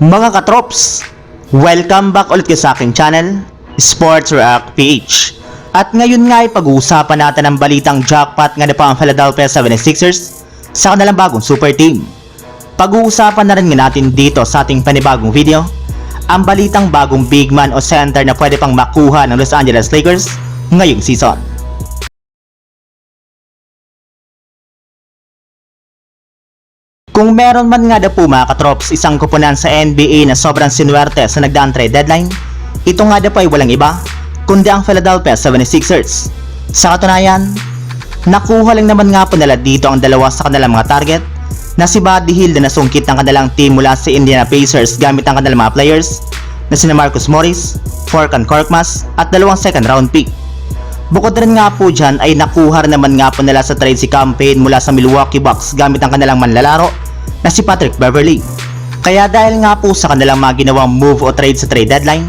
Mga katrops, welcome back ulit sa aking channel, Sports React PH. At ngayon nga ay pag-uusapan natin ang balitang jackpot nga na pa ang Philadelphia 76ers sa kanilang bagong super team. Pag-uusapan na rin nga natin dito sa ating panibagong video, ang balitang bagong big man o center na pwede pang makuha ng Los Angeles Lakers ngayong season. Kung meron man nga daw po mga katrops isang kupunan sa NBA na sobrang sinuwerte sa nagdaang trade deadline, ito nga daw po ay walang iba, kundi ang Philadelphia 76ers. Sa katunayan, nakuha lang naman nga po nila dito ang dalawa sa kanilang mga target na si Buddy Hield na nasungkit ng kanilang team mula sa Indiana Pacers gamit ang kanilang mga players na sina Marcus Morris, Furkan Korkmaz at dalawang second round pick. Bukod rin nga po dyan ay nakuha naman nga po nila sa trade si campaign mula sa Milwaukee Bucks gamit ang kanilang manlalaro na si Patrick Beverly. Kaya dahil nga po sa kanilang mga ginawang move o trade sa trade deadline,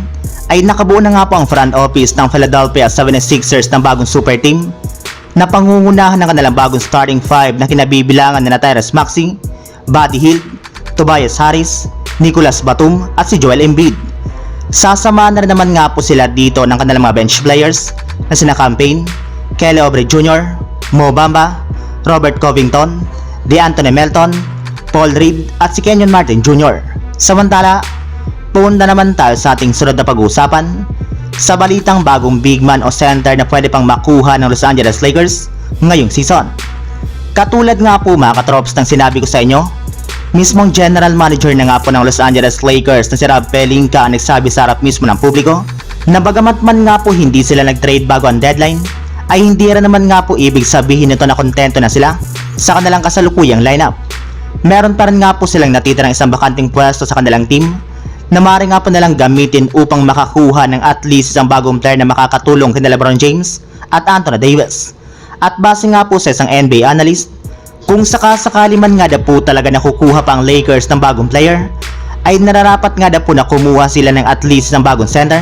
ay nakabuo na nga po ang front office ng Philadelphia 76ers ng bagong super team na pangungunahan ng kanilang bagong starting five na kinabibilangan na Tyrese Maxey, Buddy Hield, Tobias Harris, Nicolas Batum at si Joel Embiid. Sasama na rin naman nga po sila dito ng kanilang mga bench players na sina Campaign, Kelly Oubre Jr., Mo Bamba, Robert Covington, DeAnthony Melton, Paul Reed at si Kenyon Martin Jr. Samantala, punta naman tayo sa ating sunod na pag-uusapan sa balitang bagong big man o center na pwede pang makuha ng Los Angeles Lakers ngayong season. Katulad nga po mga katrops ng sinabi ko sa inyo, mismong general manager na nga po ng Los Angeles Lakers na si Rob Pelinka ang nagsabi sa harap mismo ng publiko na bagamat man nga po hindi sila nag-trade bago ang deadline, ay hindi rin naman nga po ibig sabihin nito na kontento na sila sa kanilang kasalukuyang lineup. Meron pa rin nga po silang natitirang isang bakanting pwesto sa kanilang team na maaari nga po nalang gamitin upang makakuha ng at least isang bagong player na makakatulong kina LeBron James at Anthony Davis. At base nga po sa isang NBA analyst, kung sakasakali man nga na po talaga nakukuha pa ang Lakers ng bagong player, ay nararapat nga na po na kumuha sila ng at least ng bagong center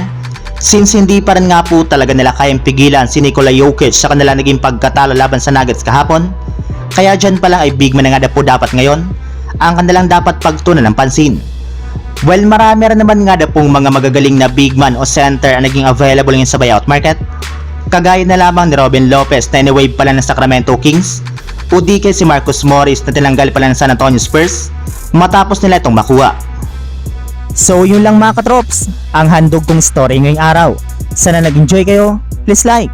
since hindi pa rin nga po talaga nila kayang pigilan si Nikola Jokic sa kanila naging pagkatalo laban sa Nuggets kahapon. Kaya dyan pa lang ay big man na nga po dapat ngayon ang kanilang dapat pagtunan ng pansin. Well, marami rin naman nga na pong mga magagaling na big man o center ang naging available ngayon sa buyout market. Kagaya na lamang ni Robin Lopez na iniwave pala ng Sacramento Kings o di kay si Marcus Morris na tinanggal pala ng San Antonio Spurs matapos nila itong makuha. So yun lang mga katrops, ang handog kong story ngayong araw. Sana nag-enjoy kayo, please like